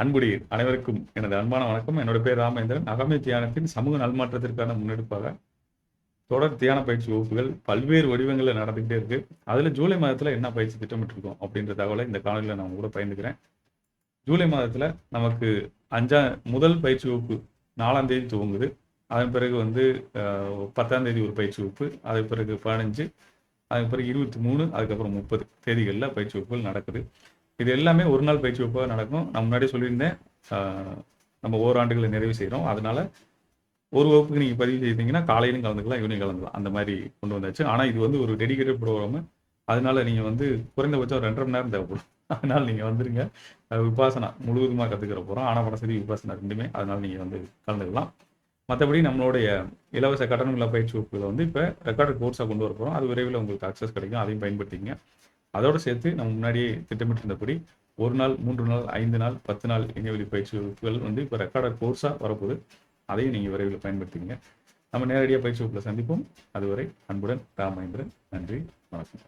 அன்புடைய அனைவருக்கும் எனது அன்பான வணக்கம். என்னோட பேர் ராமேந்திரன். அகமே தியானத்தின் சமூக நல்மாற்றத்திற்கான முன்னெடுப்பாக தொடர் தியான பயிற்சி வகுப்புகள் பல்வேறு வடிவங்களில் நடந்துகிட்டே இருக்கு. அதுல ஜூலை மாதத்துல என்ன பயிற்சி திட்டமிட்டிருக்கோம் அப்படின்ற தகவலை இந்த காணொலியில் நான் கூட பயந்துக்கிறேன் ஜூலை மாதத்துல நமக்கு அஞ்சா முதல் பயிற்சி வகுப்பு நாலாம் தேதி துவங்குது. அதன் பிறகு வந்து பத்தாம் தேதி ஒரு பயிற்சி வகுப்பு அதன் பிறகு பதினஞ்சு அதுக்கு பிறகு இருபத்தி மூணு அதுக்கப்புறம் முப்பது தேதிகளில் பயிற்சி வகுப்புகள் நடக்குது. இது எல்லாமே ஒரு நாள் பயிற்சி வகுப்பாக நடக்கும். நான் முன்னாடியே சொல்லியிருந்தேன். நம்ம ஓராண்டுகளை நிறைவு செய்கிறோம் அதனால ஒரு வகுப்புக்கு நீங்கள் பதிவு செய்தீங்கன்னா காலையிலும் கலந்துக்கலாம் ஈவினிங் கலந்துக்கலாம். அந்த மாதிரி கொண்டு வந்தாச்சு. ஆனால் இது வந்து ஒரு டெடிக்கேட்டட் ப்ரோக்ராம் அதனால நீங்கள் வந்து குறைந்தபட்சம் ரெண்டரை மணி நேரம் தேவைப்படும். அதனால நீங்கள் வந்துருங்க. விபாசனா முழுவதுமாக கற்றுக்கிற போகிறோம் ஆனால் சரி விபாசனா ரெண்டுமே. அதனால நீங்கள் வந்து கலந்துக்கலாம். மற்றபடி நம்மளுடைய இலவச கட்டணமில்லா பயிற்சி வகுப்புகளை வந்து இப்போ ரெக்கார்டு கோர்ஸாக கொண்டு வர போகிறோம் அது விரைவில் உங்களுக்கு அக்சஸ் கிடைக்கும். அதையும் பயன்படுத்திங்க அதோடு சேர்த்து நம்ம முன்னாடியே திட்டமிட்டிருந்தபடி ஒரு நாள் மூன்று நாள் ஐந்து நாள் பத்து நாள் இணையவெளி பயிற்சி வகுப்புகள் வந்து இப்போ ரெக்கார்டர் கோர்ஸாக வரப்போகுது. அதையும் நீங்கள் விரைவில் பயன்படுத்திங்க நம்ம நேரடியாக பயிற்சி வகுப்பில் சந்திப்போம். அதுவரை அன்புடன் ராமேந்திரன். நன்றி. வணக்கம்.